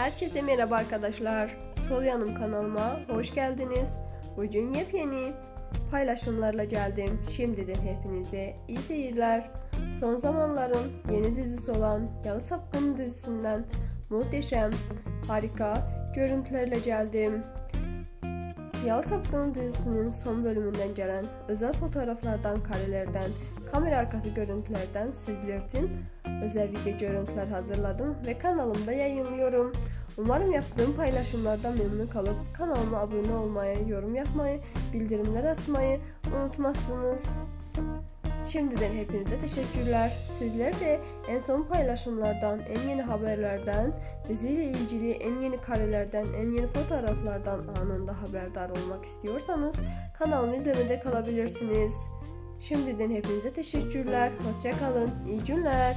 Herkese merhaba arkadaşlar. Sol yanım kanalıma hoş geldiniz. Bugün yepyeni paylaşımlarla geldim. Şimdiden hepinize iyi seyirler. Son zamanların yeni dizisi olan Yalı Çapkını dizisinden muhteşem, harika görüntülerle geldim. Yalı Çapkını dizisinin son bölümünden gelen özel fotoğraflardan, karelerden, kamera arkası görüntülerden sizler için özel video görüntüler hazırladım ve kanalımda yayınlıyorum. Umarım yaptığım paylaşımlardan memnun kalıp kanalıma abone olmayı, yorum yapmayı, bildirimler açmayı unutmazsınız. Şimdiden hepinize teşekkürler. Sizler de en son paylaşımlardan, en yeni haberlerden, diziyle ilgili en yeni karelerden, en yeni fotoğraflardan anında haberdar olmak istiyorsanız kanalımı izlemede kalabilirsiniz. Şimdiden hepinize teşekkürler. Hoşça kalın. İyi günler.